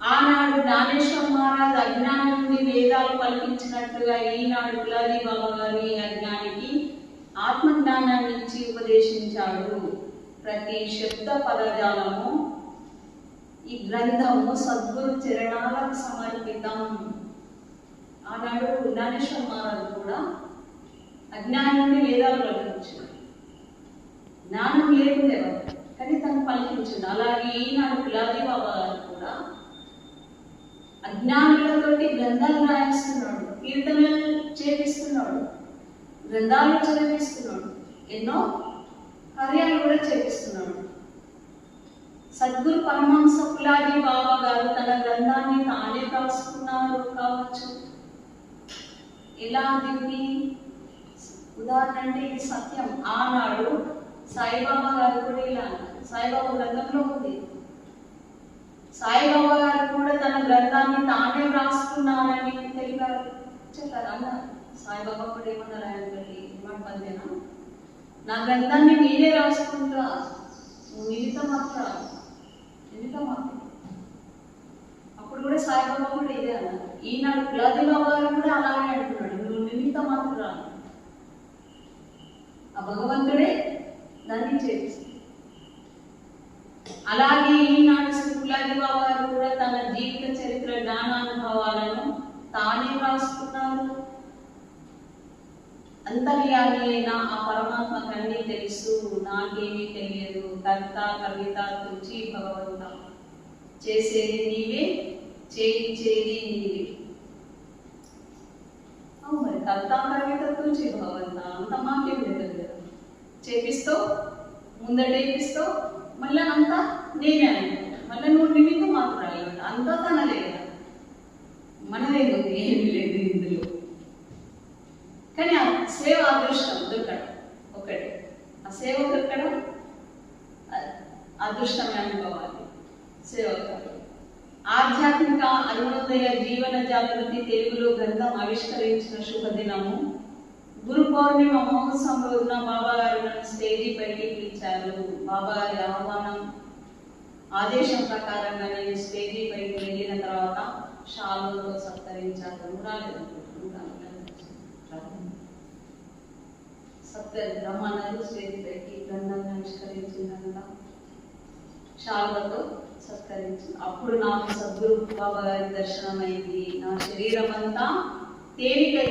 ఆనాడు జ్ఞానేశ్వర మహారాజ్ అజ్ఞానం నుండి వేదాలు పలికించినట్లుగా ఈనాడు కులాది బాబా గారి అజ్ఞానికి ఆత్మజ్ఞానాన్ని ఇచ్చి ఉపదేశించాడు. ప్రతి శబ్ద పదజాలము ఈ గ్రంథము సద్గురు చరణాలకు సమర్పితం. ఆనాడు జ్ఞానేశ్వర మహారాజు కూడా అజ్ఞానం నుండి వేదాలు పలికించాడు జ్ఞానం లేకుండా కానీ తను పలికించింది. అలాగే ఈనాడు కులాది బాబా గారు కూడా అజ్ఞానులతోటి గ్రంథాలు రాయిస్తున్నాడు కీర్తనలు చేపిస్తున్నాడు గ్రంథాలు చదివిస్తున్నాడు ఎన్నో కార్యాలు కూడా చేపిస్తున్నాడు. సద్గురు పరమహంస కులాది బాబా గారు తన గ్రంథాన్ని తానే రాసుకున్నారు కావచ్చు. ఎలా దీన్ని? ఉదాహరణ అంటే ఇది సత్యం. ఆనాడు సాయిబాబా గారు కూడా ఇలా అన్నారు సాయిబాబా గ్రంథంలో ఉంది. సాయిబాబా గారు కూడా తన గ్రంథాన్ని తానే వ్రాసుకున్నారని తెలిపారు. చెప్పారు అన్నారు సాయిబాబా కూడా ఏమన్నారు ఆయన బట్టి ఏమంటుందేనా నా గ్రంథాన్ని నేనే రాసుకుంటా నువ్వు మాత్ర మిగతా మాత్ర అప్పుడు కూడా సాయిబాబా కూడా ఇదే అన్నారు. ఈనాడు గులాది బాబా గారు కూడా అలానే అంటున్నాడు. నువ్వు నిమిత మాత్ర ఆ భగవంతుడే దాన్ని చేపిస్తాడు అలాగే ఈనాడు శ్రీ గులాది కూడా తన జీవిత చరిత్ర జ్ఞానానుభవాలను తానే రాసుకున్నారు. అంతర్యామి అయిన ఆ పరమాత్మ అన్నీ తెలుసు నాకేమీ తెలియదు. కర్త కవిత తుచి భగవంత. చేసేది నీవే చేయించేది నీవే. మరి కర్త కవిత తుచి భగవంత అంత మాకేం లేదు చేపిస్తావు? ముందటేపిస్తావు మళ్ళీ అంతా నేనే అనుకుంటా. మళ్ళీ నువ్వు నిమిత్తం మాత్రాలి అంతా తనదే కదా మనదేదో ఏమి లేదు ఇందులో. కానీ ఆ సేవ అదృష్టం దొరకడం ఒకటి. ఆ సేవ దొరకడం అదృష్టమే అనుకోవాలి. సేవ ఆధ్యాత్మిక అరుణోదయ జీవన జాగృతి తెలుగులో గ్రంథం ఆవిష్కరించిన శుభదినము. గురు పౌర్ణిమ మహోత్సవం రోజున బాబాగారు నన్ను స్టేజీ పైకి పిలిచారు. బాబాగారి ఆహ్వానం ఆదేశం ప్రకారంగా నేను స్టేజీ పైకి వెళ్ళిన తర్వాత షాలుతో సత్కరించారు రాలేదు సప్త బ్రహ్మాండాలు స్టేజ్ పైకి గంధంగా నిష్కరించిందంట షాల్వతో సత్కరించి అప్పుడు నాకు సద్గురు బాబా గారి దర్శనం అయింది నా శరీరం అంతా తేలికై